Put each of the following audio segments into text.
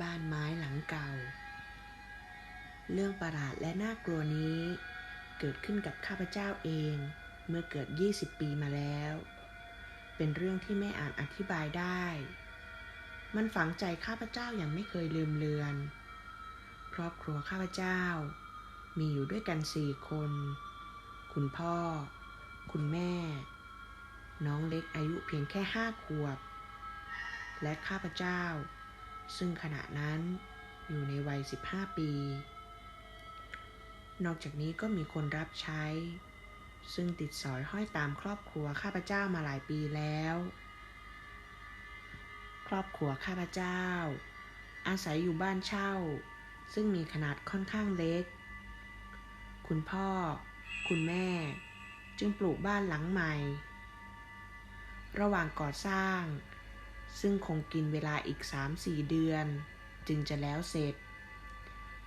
บ้านไม้หลังเก่า เรื่องประหลาดและน่ากลัวนี้ เกิดขึ้นกับข้าพเจ้าเองเมื่อเกิด 20 ปีมาแล้ว เป็นเรื่องที่ไม่อาจอธิบายได้ มันฝังใจข้าพเจ้าอย่างไม่เคยลืมเลือน ครอบครัวข้าพเจ้า มีอยู่ด้วยกันสี่คน คุณพ่อ คุณแม่ น้องเล็กอายุเพียงแค่ห้าขวบ และข้าพเจ้า ซึ่งขณะนั้นอยู่ในวัย 15 ปี นอกจากนี้ก็มีคนรับใช้ ซึ่งติดสอยห้อยตามครอบครัวข้าพเจ้ามาหลายปีแล้ว ครอบครัวข้าพเจ้า อาศัยอยู่บ้านเช่า ซึ่งมีขนาดค่อนข้างเล็ก คุณพ่อ คุณแม่ จึงปลูกบ้านหลังใหม่ ระหว่างก่อสร้าง ซึ่งคงกินเวลาอีก 3-4 เดือน จึงจะแล้วเสร็จ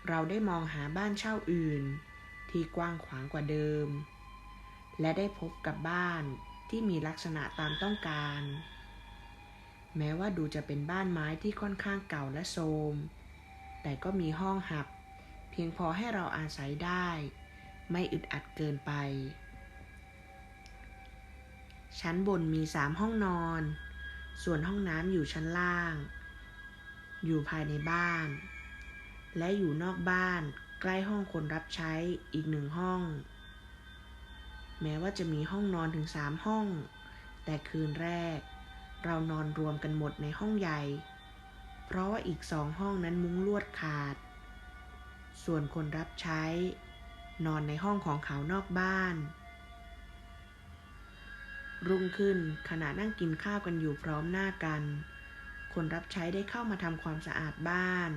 เราได้มองหาบ้านเช่าอื่น ที่กว้างขวางกว่าเดิม และได้พบกับบ้านที่มีลักษณะตามต้องการ แม้ว่าดูจะเป็นบ้านไม้ที่ค่อนข้างเก่าและโทรม แต่ก็มีห้องหับ เพียงพอให้เราอาศัยได้ ไม่อึดอัดเกินไป ชั้นบนมีสามห้องนอน ส่วนห้องน้ำอยู่ชั้นล่าง อยู่ภายในบ้าน และอยู่นอกบ้านใกล้ห้องคนรับใช้อีกหนึ่งห้อง แม้ว่าจะมีห้องนอนถึงสามห้อง แต่คืนแรก เรานอนรวมกันหมดในห้องใหญ่ เพราะว่าอีกสองห้องนั้นมุ้งลวดขาด ส่วนคนรับใช้ นอนในห้องของเขานอกบ้าน รุ่งขึ้นขณะนั่งกินข้าวกันอยู่พร้อมหน้ากัน คนรับใช้ได้เข้ามาทำความสะอาดบ้าน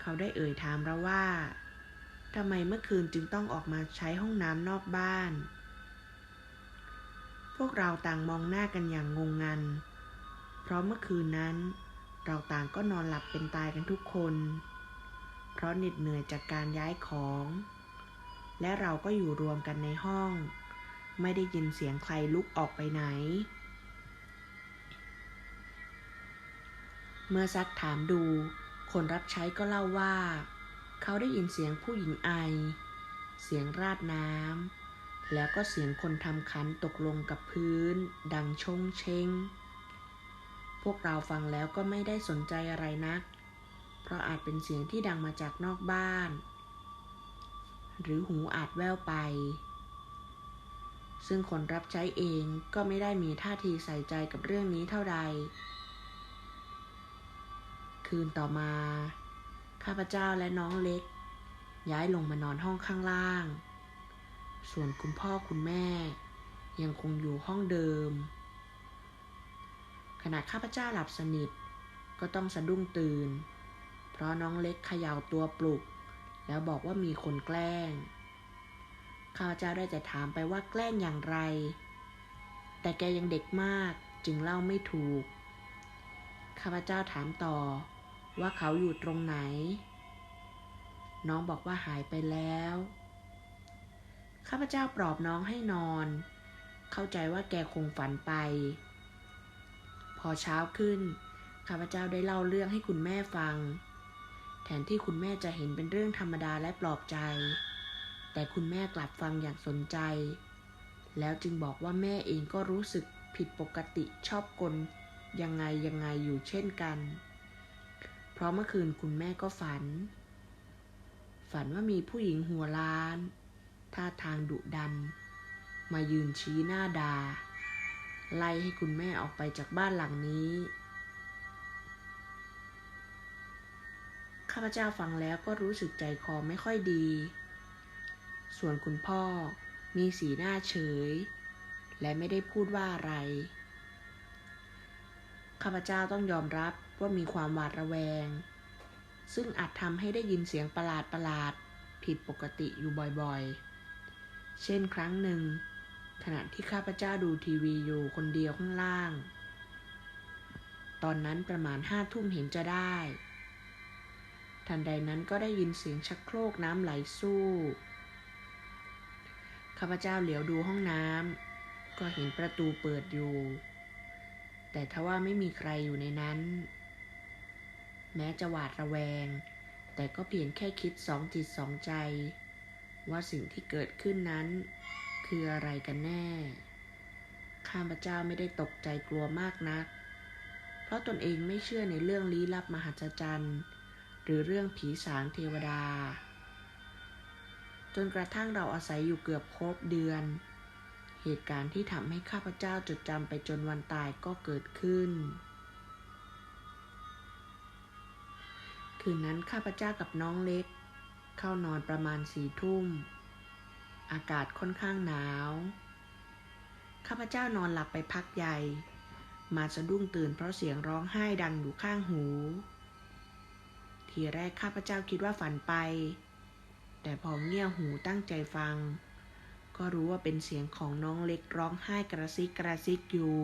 เขาได้เอ่ยถามเราว่าทำไมเมื่อคืนจึงต้องออกมาใช้ห้องน้ำนอกบ้าน พวกเราต่างมองหน้ากันอย่างงงงัน เพราะเมื่อคืนนั้น เราต่างก็นอนหลับเป็นตายกันทุกคน เพราะเหน็ดเหนื่อยจากการย้ายของ และเราก็อยู่รวมกันในห้อง ไม่ได้ยินเสียงใครลุกออกไปไหน เมื่อซักถามดู คนรับใช้ก็เล่าว่า เขาได้ยินเสียงผู้หญิงไอ เสียงราดน้ำ แล้วก็เสียงคนทำขันตกลงกับพื้น ดังชงเชงพวกเราฟังแล้วก็ไม่ได้สนใจอะไรนัก เพราะอาจเป็นเสียงที่ดังมาจากนอกบ้าน หรือหูอาจแว่วไป ซึ่งคนรับใช้เองก็ไม่ได้มีท่าทีใส่ใจกับเรื่องนี้เท่าใด คืนต่อมา ข้าพเจ้าและน้องเล็ก ย้ายลงมานอนห้องข้างล่าง ส่วนคุณพ่อคุณแม่ ยังคงอยู่ห้องเดิม ขณะข้าพเจ้าหลับสนิทก็ต้องสะดุ้งตื่น เพราะน้องเล็กเขย่าตัวปลุก แล้วบอกว่ามีคนแกล้ง ข้าพเจ้าได้แต่ถามไปว่าแกล้งอย่างไร แต่แกยังเด็กมากจึงเล่าไม่ถูก ข้าพเจ้าถามต่อว่าเขาอยู่ตรงไหน น้องบอกว่าหายไปแล้ว ข้าพเจ้าปลอบน้องให้นอน เข้าใจว่าแกคงฝันไป พอเช้าขึ้น ข้าพเจ้าได้เล่าเรื่องให้คุณแม่ฟัง แทนที่คุณแม่จะเห็นเป็นเรื่องธรรมดาและปลอบใจ แต่คุณแม่กลับฟังอย่างสนใจ แล้วจึงบอกว่าแม่เองก็รู้สึกผิดปกติชอบกลยังไงยังไงอยู่เช่นกัน เพราะเมื่อคืนคุณแม่ก็ฝัน ฝันว่ามีผู้หญิงหัวล้าน ท่าทางดุดัน มายืนชี้หน้าดา ไล่ให้คุณแม่ออกไปจากบ้านหลังนี้ ข้าพเจ้าฟังแล้วก็รู้สึกใจคอไม่ค่อยดี ส่วนคุณพ่อมีสีหน้าเฉย และไม่ได้พูดว่าอะไร ข้าพเจ้าต้องยอมรับว่ามีความหวาดระแวง ซึ่งอาจทำให้ได้ยินเสียงประหลาดประหลาดผิดปกติอยู่บ่อยๆ เช่นครั้งหนึ่ง ขณะที่ข้าพเจ้าดูทีวีอยู่คนเดียวข้างล่าง ตอนนั้นประมาณห้าทุ่มเห็นจะได้ ทันใดนั้นก็ได้ยินเสียงชักโครกน้ำไหลสู้ ข้าพเจ้าเหลียวดูห้องน้ำก็เห็นประตูเปิดอยู่ แต่ทว่าไม่มีใครอยู่ในนั้น แม้จะหวาดระแวง แต่ก็เพียงแค่คิดสองจิตสองใจ ว่าสิ่งที่เกิดขึ้นนั้น คืออะไรกันแน่ ข้าพเจ้าไม่ได้ตกใจกลัวมากนัก เพราะตนเองไม่เชื่อในเรื่องลี้ลับมหัศจรรย์ หรือเรื่องผีสางเทวดา จนกระทั่งเราอาศัยอยู่เกือบครบเดือน เหตุการณ์ที่ทำให้ข้าพเจ้าจดจำไปจนวันตายก็เกิดขึ้น คืนนั้นข้าพเจ้ากับน้องเล็ก เข้านอนประมาณสี่ทุ่ม อากาศค่อนข้างหนาว ข้าพเจ้านอนหลับไปพักใหญ่ มาสะดุ้งตื่นเพราะเสียงร้องไห้ดังอยู่ข้างหู ทีแรกข้าพเจ้าคิดว่าฝันไป แต่พอเงี่ยหูตั้งใจฟัง ก็รู้ว่าเป็นเสียงของน้องเล็กร้องไห้กระซิกกระซิกอยู่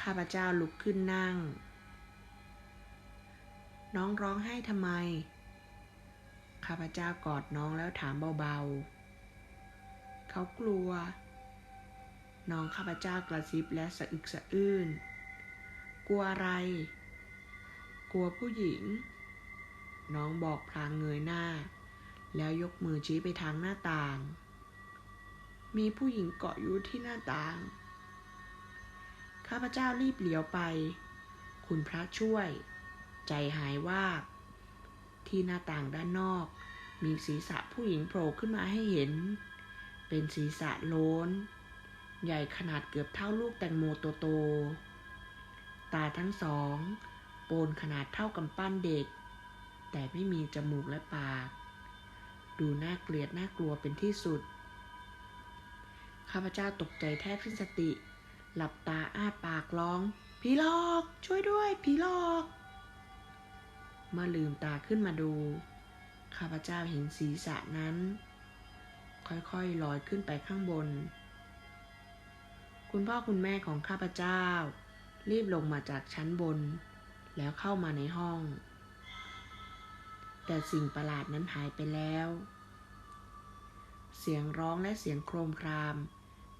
ข้าพเจ้าลุกขึ้นนั่ง น้องร้องไห้ทำไม ข้าพเจ้ากอดน้องแล้วถามเบาๆ เขากลัว น้องข้าพเจ้ากระซิบและสะอึกสะอื้น กลัวอะไร กลัวผู้หญิง น้องบอกพลางเงยหน้า แล้วยกมือชี้ไปทางหน้าต่าง มีผู้หญิงเกาะอยู่ที่หน้าต่าง ข้าพเจ้ารีบเหลียวไป คุณพระช่วย ใจหายว่าบที่หน้าต่างด้านนอก มีศีรษะผู้หญิงโผล่ขึ้นมาให้เห็น เป็นศีรษะโล้น ใหญ่ขนาดเกือบเท่าลูกแตงโมโตๆตาทั้งสอง โปนขนาดเท่ากำปั้นเด็ก แต่ไม่มีจมูกและปาก ดูน่าเกลียดน่ากลัวเป็นที่สุด ข้าพเจ้าตกใจแทบสิ้นสติ หลับตาอ้าปากร้อง ผีหลอก ช่วยด้วย ผีหลอก เมื่อลืมตาขึ้นมาดู ข้าพเจ้าเห็นศีรษะนั้น ค่อยๆลอยขึ้นไปข้างบน คุณพ่อคุณแม่ของข้าพเจ้า รีบลงมาจากชั้นบน แล้วเข้ามาในห้อง แต่สิ่งประหลาดนั้นหายไปแล้ว เสียงร้องและเสียงโครมคราม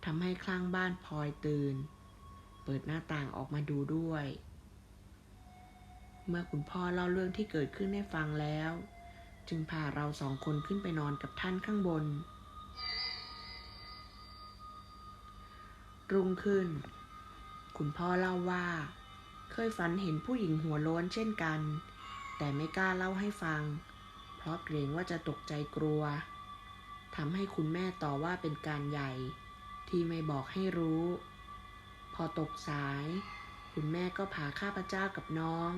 ทำให้คลั่งบ้านพลอยตื่น เปิดหน้าต่างออกมาดูด้วย เมื่อคุณพ่อเล่าเรื่องที่เกิดขึ้นให้ฟังแล้ว จึงพาเราสองคนขึ้นไปนอนกับท่านข้างบน รุ่งขึ้น คุณพ่อเล่าว่า เคยฝันเห็นผู้หญิงหัวโล้นเช่นกัน แต่ไม่กล้าเล่าให้ฟัง เพราะเกรงว่าจะตกใจกลัวทำให้คุณแม่ต่อว่าเป็นการใหญ่ ที่ไม่บอกให้รู้ พอตกสาย คุณแม่ก็พาข้าพเจ้ากับน้อง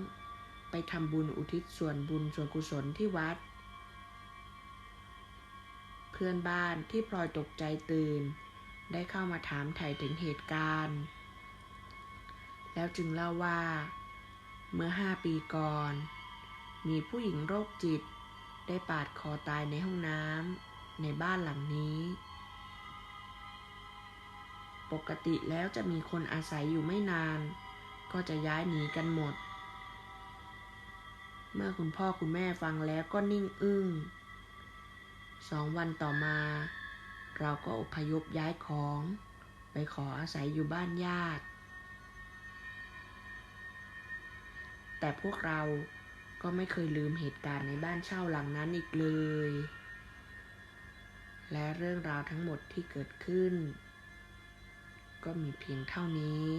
ไปทำบุญอุทิศส่วนบุญส่วนกุศลที่วัด เพื่อนบ้านที่พลอยตกใจตื่น ได้เข้ามาถามไถ่ถึงเหตุการณ์ แล้วจึงเล่าว่า เมื่อห้าปีก่อน มีผู้หญิงโรคจิต ได้ปาดคอตายในห้องน้ำในบ้านหลังนี้ ปกติแล้วจะมีคนอาศัยอยู่ไม่นาน ก็จะย้ายหนีกันหมด เมื่อคุณพ่อคุณแม่ฟังแล้วก็นิ่งอึ้งสองวันต่อมา เราก็อพยพย้ายของ ไปขออาศัยอยู่บ้านญาติ แต่พวกเรา ก็ไม่เคยลืมเหตุการณ์ในบ้านเช่าหลังนั้นอีกเลย และเรื่องราวทั้งหมดที่เกิดขึ้น ก็มีเพียงเท่านี้